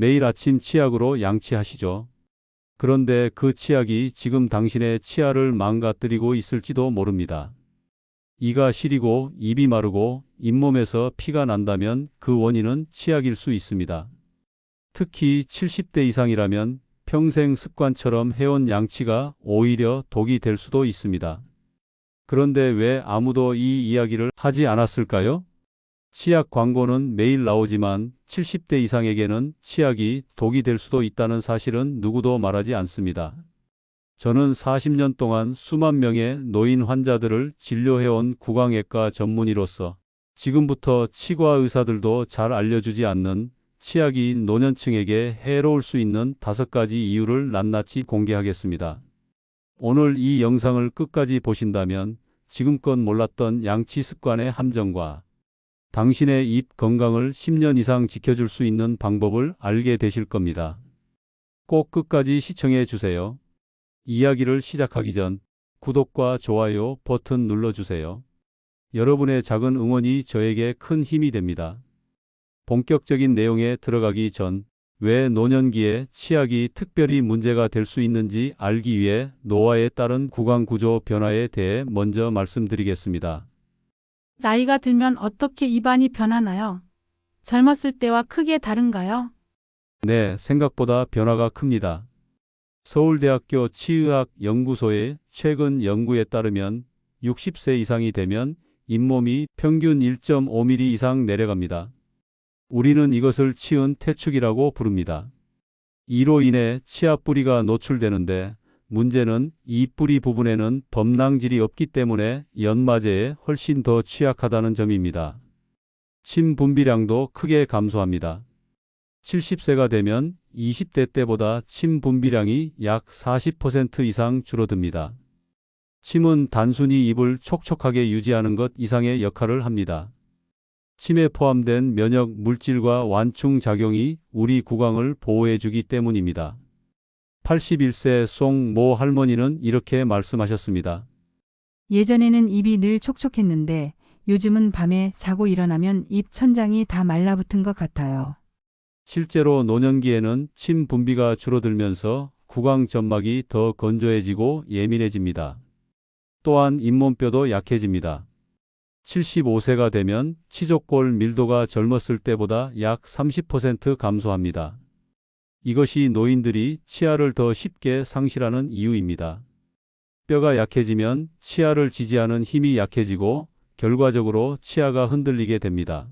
매일 아침 치약으로 양치하시죠. 그런데 그 치약이 지금 당신의 치아를 망가뜨리고 있을지도 모릅니다. 이가 시리고 입이 마르고 잇몸에서 피가 난다면 그 원인은 치약일 수 있습니다. 특히 70대 이상이라면 평생 습관처럼 해온 양치가 오히려 독이 될 수도 있습니다. 그런데 왜 아무도 이 이야기를 하지 않았을까요? 치약 광고는 매일 나오지만 70대 이상에게는 치약이 독이 될 수도 있다는 사실은 누구도 말하지 않습니다. 저는 40년 동안 수만 명의 노인 환자들을 진료해온 구강외과 전문의로서 지금부터 치과 의사들도 잘 알려주지 않는 치약이 노년층에게 해로울 수 있는 다섯 가지 이유를 낱낱이 공개하겠습니다. 오늘 이 영상을 끝까지 보신다면 지금껏 몰랐던 양치 습관의 함정과 당신의 입 건강을 10년 이상 지켜줄 수 있는 방법을 알게 되실 겁니다. 꼭 끝까지 시청해 주세요. 이야기를 시작하기 전 구독과 좋아요 버튼 눌러주세요. 여러분의 작은 응원이 저에게 큰 힘이 됩니다. 본격적인 내용에 들어가기 전 왜 노년기에 치약이 특별히 문제가 될 수 있는지 알기 위해 노화에 따른 구강 구조 변화에 대해 먼저 말씀드리겠습니다. 나이가 들면 어떻게 입안이 변하나요? 젊었을 때와 크게 다른가요? 네, 생각보다 변화가 큽니다. 서울대학교 치의학 연구소의 최근 연구에 따르면 60세 이상이 되면 잇몸이 평균 1.5mm 이상 내려갑니다. 우리는 이것을 치은 퇴축이라고 부릅니다. 이로 인해 치아 뿌리가 노출되는데 문제는 이 뿌리 부분에는 범랑질이 없기 때문에 연마제에 훨씬 더 취약하다는 점입니다. 침 분비량도 크게 감소합니다. 70세가 되면 20대 때보다 침 분비량이 약 40% 이상 줄어듭니다. 침은 단순히 입을 촉촉하게 유지하는 것 이상의 역할을 합니다. 침에 포함된 면역 물질과 완충 작용이 우리 구강을 보호해 주기 때문입니다. 81세 송 모 할머니는 이렇게 말씀하셨습니다. 예전에는 입이 늘 촉촉했는데 요즘은 밤에 자고 일어나면 입 천장이 다 말라붙은 것 같아요. 실제로 노년기에는 침 분비가 줄어들면서 구강 점막이 더 건조해지고 예민해집니다. 또한 잇몸뼈도 약해집니다. 75세가 되면 치족골 밀도가 젊었을 때보다 약 30% 감소합니다. 이것이 노인들이 치아를 더 쉽게 상실하는 이유입니다. 뼈가 약해지면 치아를 지지하는 힘이 약해지고 결과적으로 치아가 흔들리게 됩니다.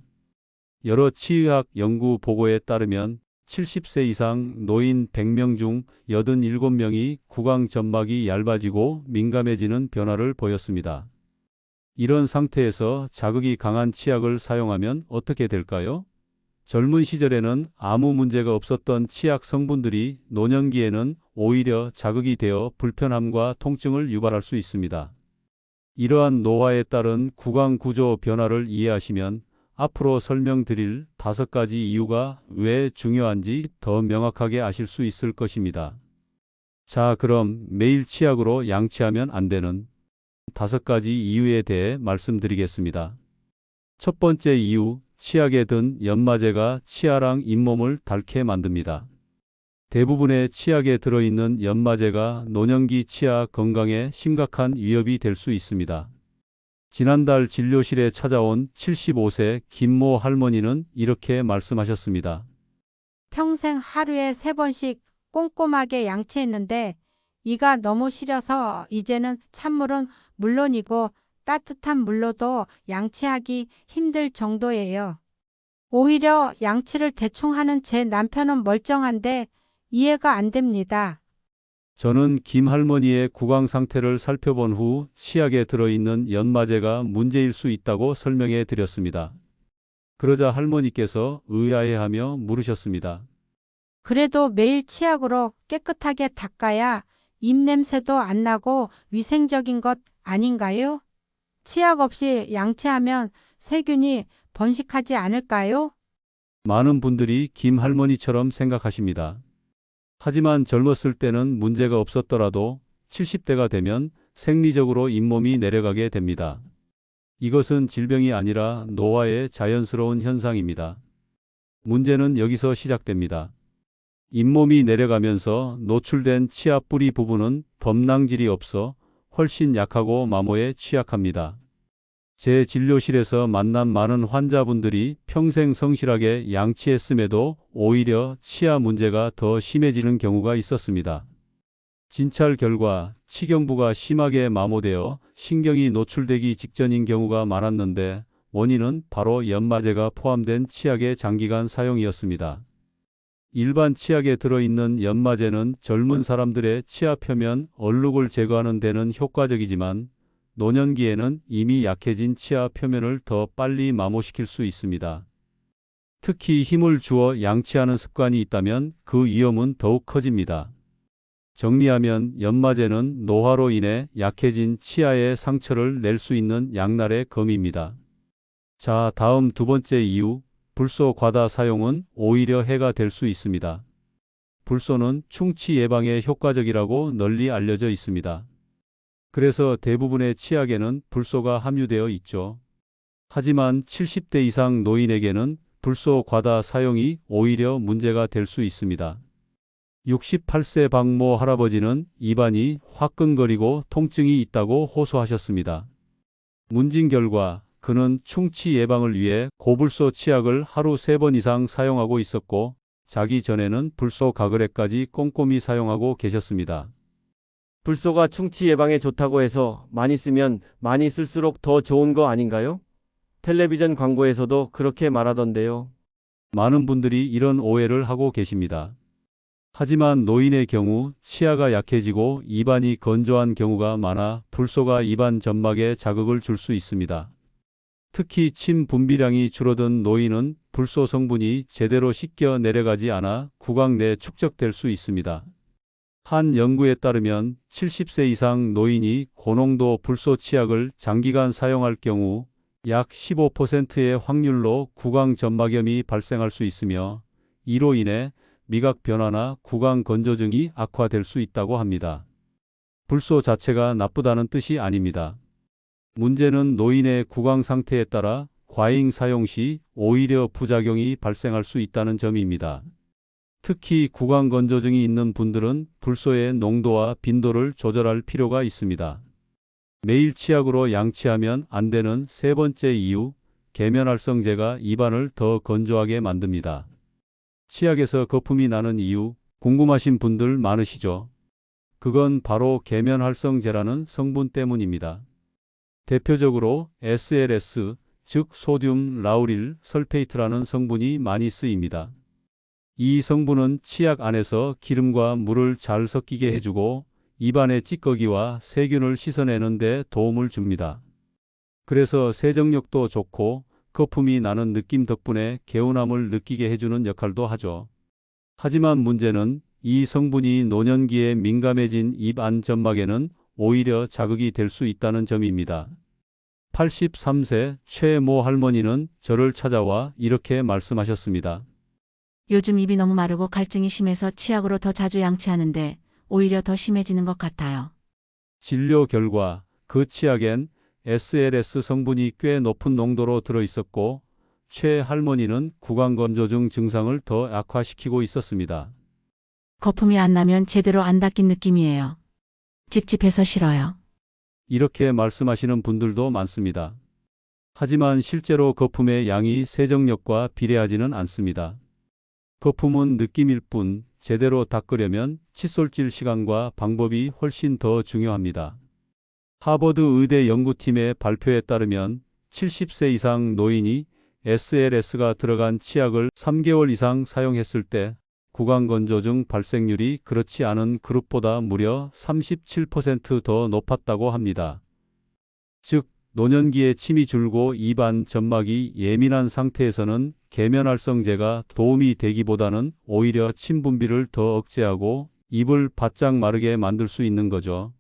여러 치의학 연구 보고에 따르면 70세 이상 노인 100명 중 87명이 구강 점막이 얇아지고 민감해지는 변화를 보였습니다. 이런 상태에서 자극이 강한 치약을 사용하면 어떻게 될까요? 젊은 시절에는 아무 문제가 없었던 치약 성분들이 노년기에는 오히려 자극이 되어 불편함과 통증을 유발할 수 있습니다. 이러한 노화에 따른 구강 구조 변화를 이해하시면 앞으로 설명드릴 다섯 가지 이유가 왜 중요한지 더 명확하게 아실 수 있을 것입니다. 자, 그럼 매일 치약으로 양치하면 안 되는 다섯 가지 이유에 대해 말씀드리겠습니다. 첫 번째 이유, 치약에 든 연마제가 치아랑 잇몸을 닳게 만듭니다. 대부분의 치약에 들어있는 연마제가 노년기 치아 건강에 심각한 위협이 될 수 있습니다. 지난달 진료실에 찾아온 75세 김모 할머니는 이렇게 말씀하셨습니다. 평생 하루에 세 번씩 꼼꼼하게 양치했는데 이가 너무 시려서 이제는 찬물은 물론이고 따뜻한 물로도 양치하기 힘들 정도예요. 오히려 양치를 대충 하는 제 남편은 멀쩡한데 이해가 안 됩니다. 저는 김 할머니의 구강 상태를 살펴본 후 치약에 들어있는 연마제가 문제일 수 있다고 설명해 드렸습니다. 그러자 할머니께서 의아해하며 물으셨습니다. 그래도 매일 치약으로 깨끗하게 닦아야 입냄새도 안 나고 위생적인 것 아닌가요? 치약 없이 양치하면 세균이 번식하지 않을까요? 많은 분들이 김 할머니처럼 생각하십니다. 하지만 젊었을 때는 문제가 없었더라도 70대가 되면 생리적으로 잇몸이 내려가게 됩니다. 이것은 질병이 아니라 노화의 자연스러운 현상입니다. 문제는 여기서 시작됩니다. 잇몸이 내려가면서 노출된 치아 뿌리 부분은 범낭질이 없어 훨씬 약하고 마모에 취약합니다. 제 진료실에서 만난 많은 환자분들이 평생 성실하게 양치했음에도 오히려 치아 문제가 더 심해지는 경우가 있었습니다. 진찰 결과 치경부가 심하게 마모되어 신경이 노출되기 직전인 경우가 많았는데 원인은 바로 연마제가 포함된 치약의 장기간 사용이었습니다. 일반 치약에 들어있는 연마제는 젊은 사람들의 치아 표면 얼룩을 제거하는 데는 효과적이지만 노년기에는 이미 약해진 치아 표면을 더 빨리 마모시킬 수 있습니다. 특히 힘을 주어 양치하는 습관이 있다면 그 위험은 더욱 커집니다. 정리하면 연마제는 노화로 인해 약해진 치아에 상처를 낼 수 있는 양날의 검입니다. 자, 다음 두 번째 이유, 불소 과다 사용은 오히려 해가 될 수 있습니다. 불소는 충치 예방에 효과적이라고 널리 알려져 있습니다. 그래서 대부분의 치약에는 불소가 함유되어 있죠. 하지만 70대 이상 노인에게는 불소 과다 사용이 오히려 문제가 될 수 있습니다. 68세 박모 할아버지는 입안이 화끈거리고 통증이 있다고 호소하셨습니다. 문진 결과 그는 충치 예방을 위해 고불소 치약을 하루 3번 이상 사용하고 있었고 자기 전에는 불소 가글에까지 꼼꼼히 사용하고 계셨습니다. 불소가 충치 예방에 좋다고 해서 많이 쓰면 많이 쓸수록 더 좋은 거 아닌가요? 텔레비전 광고에서도 그렇게 말하던데요. 많은 분들이 이런 오해를 하고 계십니다. 하지만 노인의 경우 치아가 약해지고 입안이 건조한 경우가 많아 불소가 입안 점막에 자극을 줄 수 있습니다. 특히 침 분비량이 줄어든 노인은 불소 성분이 제대로 씻겨 내려가지 않아 구강 내 축적될 수 있습니다. 한 연구에 따르면 70세 이상 노인이 고농도 불소 치약을 장기간 사용할 경우 약 15%의 확률로 구강 점막염이 발생할 수 있으며 이로 인해 미각 변화나 구강 건조증이 악화될 수 있다고 합니다. 불소 자체가 나쁘다는 뜻이 아닙니다. 문제는 노인의 구강 상태에 따라 과잉 사용 시 오히려 부작용이 발생할 수 있다는 점입니다. 특히 구강 건조증이 있는 분들은 불소의 농도와 빈도를 조절할 필요가 있습니다. 매일 치약으로 양치하면 안 되는 세 번째 이유, 계면활성제가 입안을 더 건조하게 만듭니다. 치약에서 거품이 나는 이유 궁금하신 분들 많으시죠? 그건 바로 계면활성제라는 성분 때문입니다. 대표적으로 SLS, 즉 소듐 라우릴 설페이트라는 성분이 많이 쓰입니다. 이 성분은 치약 안에서 기름과 물을 잘 섞이게 해주고 입안의 찌꺼기와 세균을 씻어내는 데 도움을 줍니다. 그래서 세정력도 좋고 거품이 나는 느낌 덕분에 개운함을 느끼게 해주는 역할도 하죠. 하지만 문제는 이 성분이 노년기에 민감해진 입 안 점막에는 오히려 자극이 될 수 있다는 점입니다. 83세 최모 할머니는 저를 찾아와 이렇게 말씀하셨습니다. 요즘 입이 너무 마르고 갈증이 심해서 치약으로 더 자주 양치하는데 오히려 더 심해지는 것 같아요. 진료 결과 그 치약엔 SLS 성분이 꽤 높은 농도로 들어 있었고 최 할머니는 구강건조증 증상을 더 악화시키고 있었습니다. 거품이 안 나면 제대로 안 닦인 느낌이에요. 찝찝해서 싫어요. 이렇게 말씀하시는 분들도 많습니다. 하지만 실제로 거품의 양이 세정력과 비례하지는 않습니다. 거품은 느낌일 뿐 제대로 닦으려면 칫솔질 시간과 방법이 훨씬 더 중요합니다. 하버드 의대 연구팀의 발표에 따르면 70세 이상 노인이 SLS가 들어간 치약을 3개월 이상 사용했을 때 구강건조 증 발생률이 그렇지 않은 그룹보다 무려 37%더 높았다고 합니다. 즉, 노년기에 침이 줄고 입안 점막이 예민한 상태에서는 계면활성제가 도움이 되기보다는 오히려 침 분비를 더 억제하고 입을 바짝 마르게 만들 수 있는 거죠.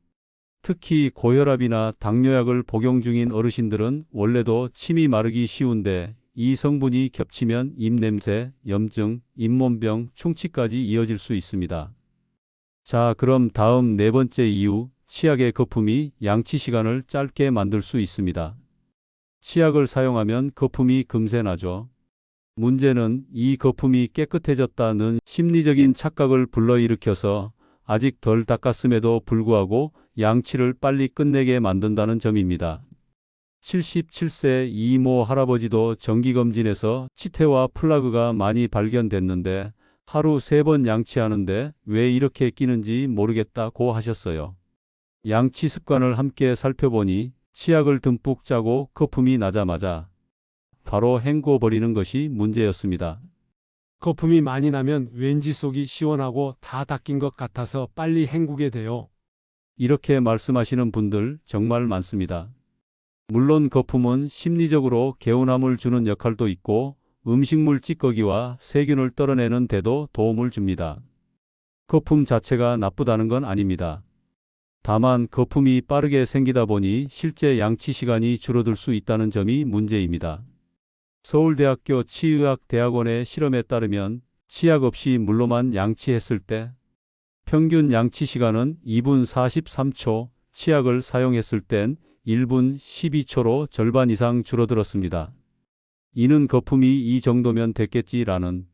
특히 고혈압이나 당뇨약을 복용 중인 어르신들은 원래도 침이 마르기 쉬운데 이 성분이 겹치면 입냄새, 염증, 잇몸병, 충치까지 이어질 수 있습니다. 자, 그럼 다음 네 번째 이유, 치약의 거품이 양치 시간을 짧게 만들 수 있습니다. 치약을 사용하면 거품이 금세 나죠. 문제는 이 거품이 깨끗해졌다는 심리적인 착각을 불러일으켜서 아직 덜 닦았음에도 불구하고 양치를 빨리 끝내게 만든다는 점입니다. 77세 이모 할아버지도 정기검진에서 치태와 플라그가 많이 발견됐는데 하루 세 번 양치하는데 왜 이렇게 끼는지 모르겠다고 하셨어요. 양치 습관을 함께 살펴보니 치약을 듬뿍 짜고 거품이 나자마자 바로 헹궈 버리는 것이 문제였습니다. 거품이 많이 나면 왠지 속이 시원하고 다 닦인 것 같아서 빨리 헹구게 돼요. 이렇게 말씀하시는 분들 정말 많습니다. 물론 거품은 심리적으로 개운함을 주는 역할도 있고 음식물 찌꺼기와 세균을 떨어내는 데도 도움을 줍니다. 거품 자체가 나쁘다는 건 아닙니다. 다만 거품이 빠르게 생기다 보니 실제 양치 시간이 줄어들 수 있다는 점이 문제입니다. 서울대학교 치의학대학원의 실험에 따르면 치약 없이 물로만 양치했을 때 평균 양치 시간은 2분 43초, 치약을 사용했을 땐 1분 12초로 절반 이상 줄어들었습니다. 이는 거품이 이 정도면 됐겠지라는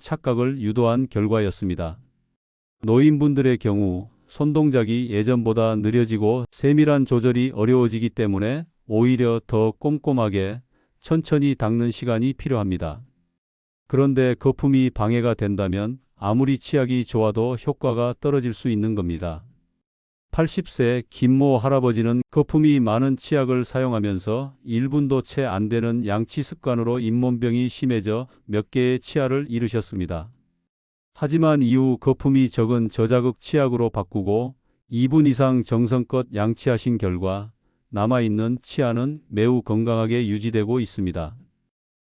착각을 유도한 결과였습니다. 노인분들의 경우 손동작이 예전보다 느려지고 세밀한 조절이 어려워지기 때문에 오히려 더 꼼꼼하게 천천히 닦는 시간이 필요합니다. 그런데 거품이 방해가 된다면 아무리 치약이 좋아도 효과가 떨어질 수 있는 겁니다. 80세 김모 할아버지는 거품이 많은 치약을 사용하면서 1분도 채 안 되는 양치 습관으로 잇몸병이 심해져 몇 개의 치아를 잃으셨습니다. 하지만 이후 거품이 적은 저자극 치약으로 바꾸고 2분 이상 정성껏 양치하신 결과 남아있는 치아는 매우 건강하게 유지되고 있습니다.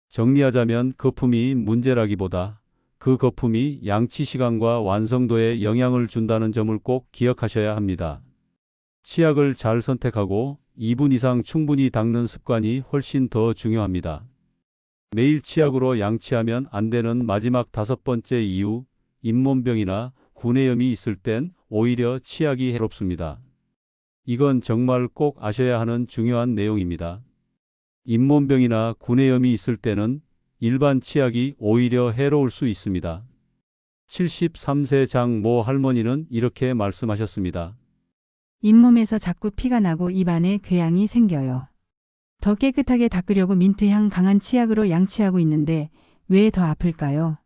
정리하자면 거품이 문제라기보다 그 거품이 양치 시간과 완성도에 영향을 준다는 점을 꼭 기억하셔야 합니다. 치약을 잘 선택하고 2분 이상 충분히 닦는 습관이 훨씬 더 중요합니다. 매일 치약으로 양치하면 안 되는 마지막 다섯 번째 이유, 잇몸병이나 구내염이 있을 땐 오히려 치약이 해롭습니다. 이건 정말 꼭 아셔야 하는 중요한 내용입니다. 잇몸병이나 구내염이 있을 때는 일반 치약이 오히려 해로울 수 있습니다. 73세 장 모 할머니는 이렇게 말씀하셨습니다. 잇몸에서 자꾸 피가 나고 입안에 궤양이 생겨요. 더 깨끗하게 닦으려고 민트향 강한 치약으로 양치하고 있는데 왜 더 아플까요?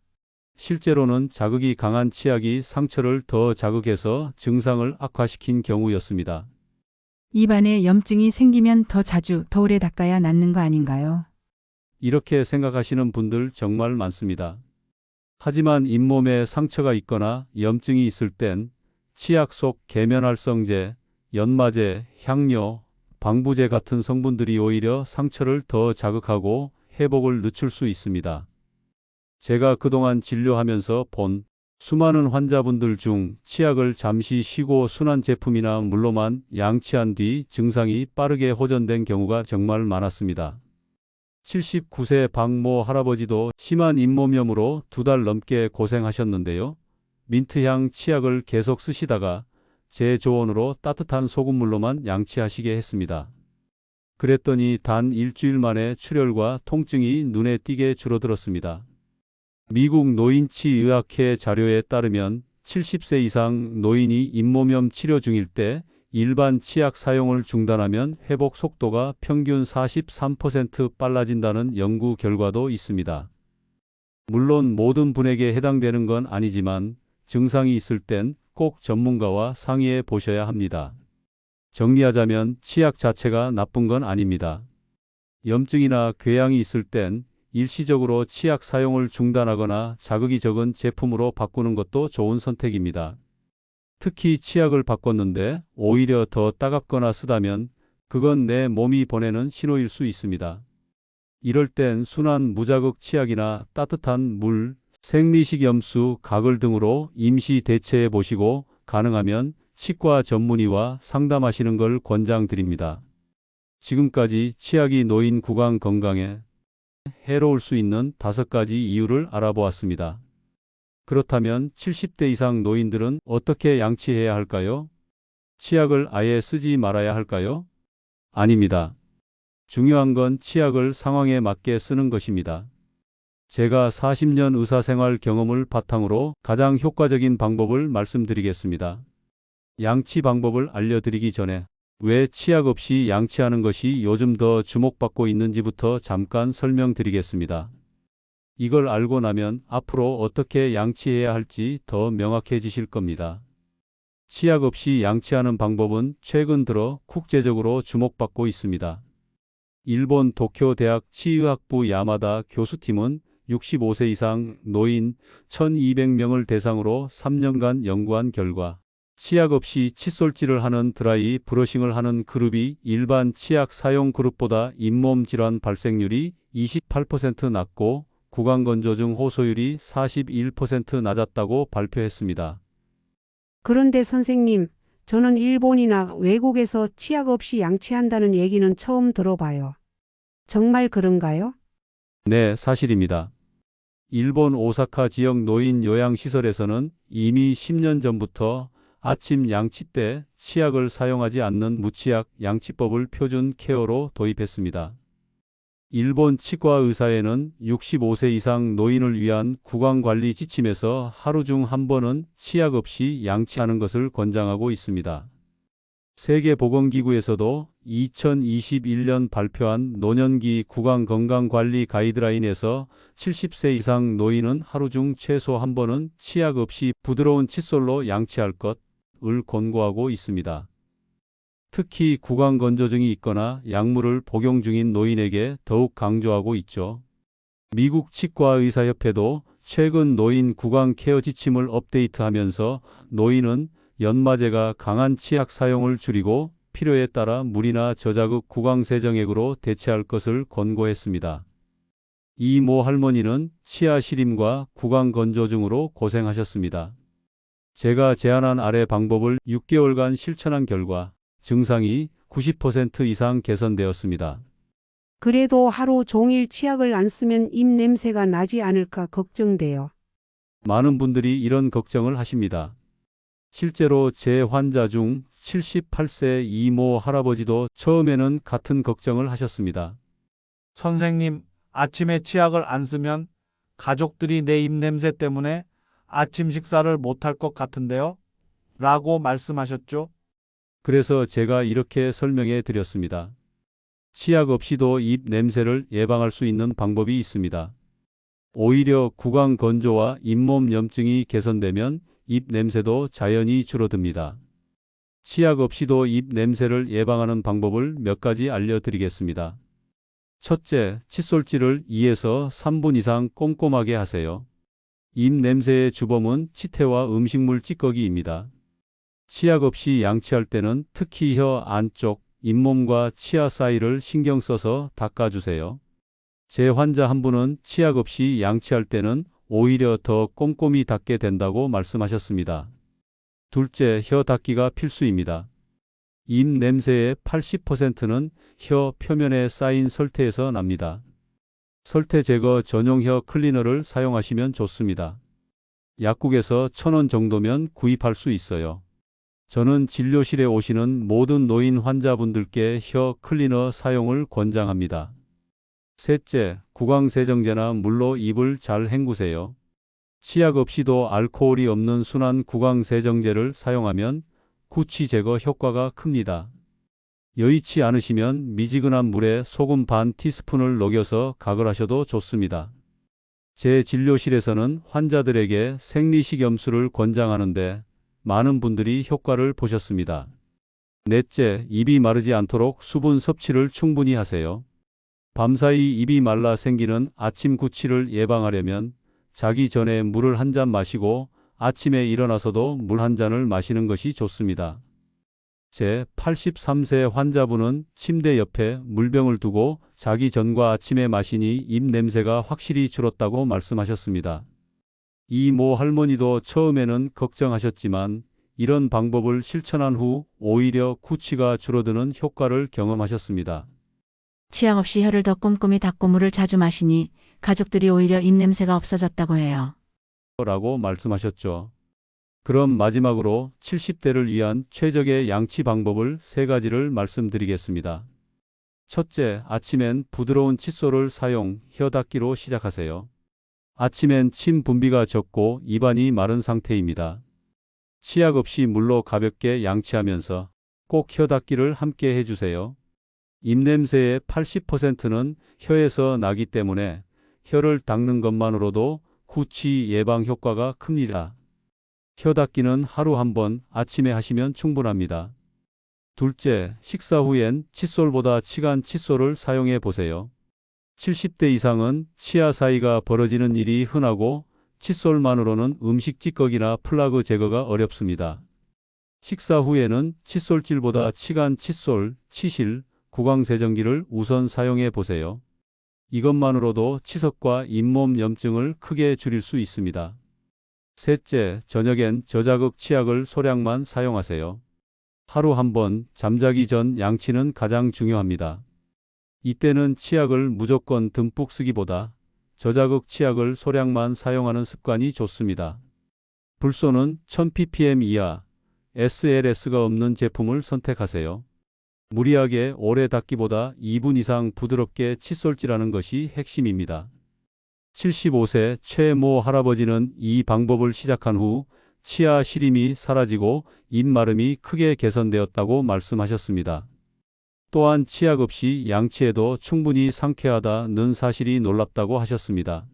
실제로는 자극이 강한 치약이 상처를 더 자극해서 증상을 악화시킨 경우였습니다. 입안에 염증이 생기면 더 자주, 더 오래 닦아야 낫는 거 아닌가요? 이렇게 생각하시는 분들 정말 많습니다. 하지만 잇몸에 상처가 있거나 염증이 있을 땐 치약 속 계면활성제, 연마제, 향료, 방부제 같은 성분들이 오히려 상처를 더 자극하고 회복을 늦출 수 있습니다. 제가 그동안 진료하면서 본 수많은 환자분들 중 치약을 잠시 쉬고 순한 제품이나 물로만 양치한 뒤 증상이 빠르게 호전된 경우가 정말 많았습니다. 79세 박모 할아버지도 심한 잇몸염으로 두 달 넘게 고생하셨는데요. 민트향 치약을 계속 쓰시다가 제 조언으로 따뜻한 소금물로만 양치하시게 했습니다. 그랬더니 단 일주일 만에 출혈과 통증이 눈에 띄게 줄어들었습니다. 미국 노인치의학회 자료에 따르면 70세 이상 노인이 잇몸염 치료 중일 때 일반 치약 사용을 중단하면 회복 속도가 평균 43% 빨라진다는 연구 결과도 있습니다. 물론 모든 분에게 해당되는 건 아니지만 증상이 있을 땐 꼭 전문가와 상의해 보셔야 합니다. 정리하자면 치약 자체가 나쁜 건 아닙니다. 염증이나 궤양이 있을 땐 일시적으로 치약 사용을 중단하거나 자극이 적은 제품으로 바꾸는 것도 좋은 선택입니다. 특히 치약을 바꿨는데 오히려 더 따갑거나 쓰다면 그건 내 몸이 보내는 신호일 수 있습니다. 이럴 땐 순한 무자극 치약이나 따뜻한 물, 생리식 염수, 가글 등으로 임시 대체해 보시고 가능하면 치과 전문의와 상담하시는 걸 권장드립니다. 지금까지 치약이 노인 구강 건강에 해로울 수 있는 다섯 가지 이유를 알아보았습니다. 그렇다면 70대 이상 노인들은 어떻게 양치해야 할까요? 치약을 아예 쓰지 말아야 할까요? 아닙니다. 중요한 건 치약을 상황에 맞게 쓰는 것입니다. 제가 40년 의사생활 경험을 바탕으로 가장 효과적인 방법을 말씀드리겠습니다. 양치 방법을 알려드리기 전에 왜 치약 없이 양치하는 것이 요즘 더 주목받고 있는지부터 잠깐 설명드리겠습니다. 이걸 알고 나면 앞으로 어떻게 양치해야 할지 더 명확해지실 겁니다. 치약 없이 양치하는 방법은 최근 들어 국제적으로 주목받고 있습니다. 일본 도쿄 대학 치의학부 야마다 교수팀은 65세 이상 노인 1200명을 대상으로 3년간 연구한 결과 치약 없이 칫솔질을 하는 드라이 브러싱을 하는 그룹이 일반 치약 사용 그룹보다 잇몸 질환 발생률이 28% 낮고 구강건조증 호소율이 41% 낮았다고 발표했습니다. 그런데 선생님, 저는 일본이나 외국에서 치약 없이 양치한다는 얘기는 처음 들어봐요. 정말 그런가요? 네, 사실입니다. 일본 오사카 지역 노인 요양시설에서는 이미 10년 전부터 아침 양치 때 치약을 사용하지 않는 무치약 양치법을 표준 케어로 도입했습니다. 일본 치과 의사회는 65세 이상 노인을 위한 구강관리 지침에서 하루 중 한 번은 치약 없이 양치하는 것을 권장하고 있습니다. 세계보건기구에서도 2021년 발표한 노년기 구강건강관리 가이드라인에서 70세 이상 노인은 하루 중 최소 한 번은 치약 없이 부드러운 칫솔로 양치할 것을 권고하고 있습니다. 특히 구강건조증이 있거나 약물을 복용 중인 노인에게 더욱 강조하고 있죠. 미국 치과의사협회도 최근 노인 구강 케어 지침을 업데이트하면서 노인은 연마제가 강한 치약 사용을 줄이고 필요에 따라 물이나 저자극 구강 세정액으로 대체할 것을 권고했습니다. 이 모 할머니는 치아 시림과 구강 건조증으로 고생하셨습니다. 제가 제안한 아래 방법을 6개월간 실천한 결과 증상이 90% 이상 개선되었습니다. 그래도 하루 종일 치약을 안 쓰면 입 냄새가 나지 않을까 걱정돼요. 많은 분들이 이런 걱정을 하십니다. 실제로 제 환자 중 78세 이모 할아버지도 처음에는 같은 걱정을 하셨습니다. 선생님, 아침에 치약을 안 쓰면 가족들이 내 입냄새 때문에 아침 식사를 못할 것 같은데요? 라고 말씀하셨죠? 그래서 제가 이렇게 설명해 드렸습니다. 치약 없이도 입 냄새를 예방할 수 있는 방법이 있습니다. 오히려 구강 건조와 잇몸 염증이 개선되면 입 냄새도 자연히 줄어듭니다. 치약 없이도 입 냄새를 예방하는 방법을 몇 가지 알려드리겠습니다. 첫째, 칫솔질을 2에서 3분 이상 꼼꼼하게 하세요. 입 냄새의 주범은 치태와 음식물 찌꺼기입니다. 치약 없이 양치할 때는 특히 혀 안쪽, 잇몸과 치아 사이를 신경 써서 닦아주세요. 제 환자 한 분은 치약 없이 양치할 때는 오히려 더 꼼꼼히 닦게 된다고 말씀하셨습니다. 둘째, 혀 닦기가 필수입니다. 입 냄새의 80%는 혀 표면에 쌓인 설태에서 납니다. 설태 제거 전용 혀 클리너를 사용하시면 좋습니다. 약국에서 1000원 정도면 구입할 수 있어요. 저는 진료실에 오시는 모든 노인 환자분들께 혀 클리너 사용을 권장합니다. 셋째, 구강세정제나 물로 입을 잘 헹구세요. 치약 없이도 알코올이 없는 순한 구강세정제를 사용하면 구취 제거 효과가 큽니다. 여의치 않으시면 미지근한 물에 소금 반 티스푼을 녹여서 가글하셔도 좋습니다. 제 진료실에서는 환자들에게 생리식염수를 권장하는데 많은 분들이 효과를 보셨습니다. 넷째, 입이 마르지 않도록 수분 섭취를 충분히 하세요. 밤사이 입이 말라 생기는 아침 구취를 예방하려면 자기 전에 물을 한 잔 마시고 아침에 일어나서도 물 한 잔을 마시는 것이 좋습니다. 제 83세 환자분은 침대 옆에 물병을 두고 자기 전과 아침에 마시니 입 냄새가 확실히 줄었다고 말씀하셨습니다. 이 모 할머니도 처음에는 걱정하셨지만 이런 방법을 실천한 후 오히려 구취가 줄어드는 효과를 경험하셨습니다. 치약 없이 혀를 더 꼼꼼히 닦고 물을 자주 마시니 가족들이 오히려 입냄새가 없어졌다고 해요. 라고 말씀하셨죠. 그럼 마지막으로 70대를 위한 최적의 양치 방법을 세 가지를 말씀드리겠습니다. 첫째, 아침엔 부드러운 칫솔을 사용, 혀 닦기로 시작하세요. 아침엔 침 분비가 적고 입안이 마른 상태입니다. 치약 없이 물로 가볍게 양치하면서 꼭 혀 닦기를 함께 해주세요. 입냄새의 80%는 혀에서 나기 때문에 혀를 닦는 것만으로도 구취 예방 효과가 큽니다. 혀 닦기는 하루 한 번 아침에 하시면 충분합니다. 둘째, 식사 후엔 칫솔보다 치간 칫솔을 사용해 보세요. 70대 이상은 치아 사이가 벌어지는 일이 흔하고 칫솔만으로는 음식 찌꺼기나 플라그 제거가 어렵습니다. 식사 후에는 칫솔질보다 치간 칫솔, 치실, 구강세정기를 우선 사용해 보세요. 이것만으로도 치석과 잇몸 염증을 크게 줄일 수 있습니다. 셋째, 저녁엔 저자극 치약을 소량만 사용하세요. 하루 한 번 잠자기 전 양치는 가장 중요합니다. 이때는 치약을 무조건 듬뿍 쓰기보다 저자극 치약을 소량만 사용하는 습관이 좋습니다. 불소는 1000ppm 이하 SLS가 없는 제품을 선택하세요. 무리하게 오래 닦기보다 2분 이상 부드럽게 칫솔질하는 것이 핵심입니다. 75세 최모 할아버지는 이 방법을 시작한 후 치아 시림이 사라지고 입 마름이 크게 개선되었다고 말씀하셨습니다. 또한 치약 없이 양치해도 충분히 상쾌하다는 사실이 놀랍다고 하셨습니다.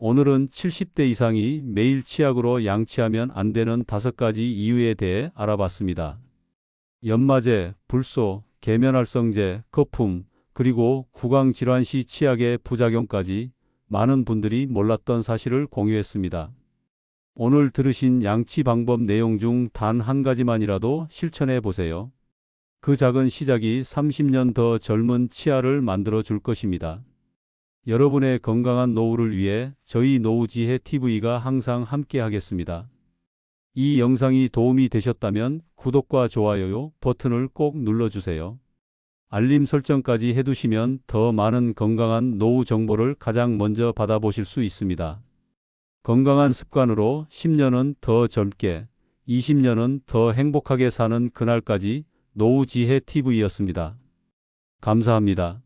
오늘은 70대 이상이 매일 치약으로 양치하면 안 되는 다섯 가지 이유에 대해 알아봤습니다. 연마제, 불소, 계면활성제, 거품, 그리고 구강질환 시 치약의 부작용까지 많은 분들이 몰랐던 사실을 공유했습니다. 오늘 들으신 양치 방법 내용 중 단 한 가지만이라도 실천해 보세요. 그 작은 시작이 30년 더 젊은 치아를 만들어 줄 것입니다. 여러분의 건강한 노후를 위해 저희 노후지혜 TV가 항상 함께 하겠습니다. 이 영상이 도움이 되셨다면 구독과 좋아요 버튼을 꼭 눌러주세요. 알림 설정까지 해두시면 더 많은 건강한 노후 정보를 가장 먼저 받아보실 수 있습니다. 건강한 습관으로 10년은 더 젊게, 20년은 더 행복하게 사는 그날까지 노후지혜 TV였습니다. 감사합니다.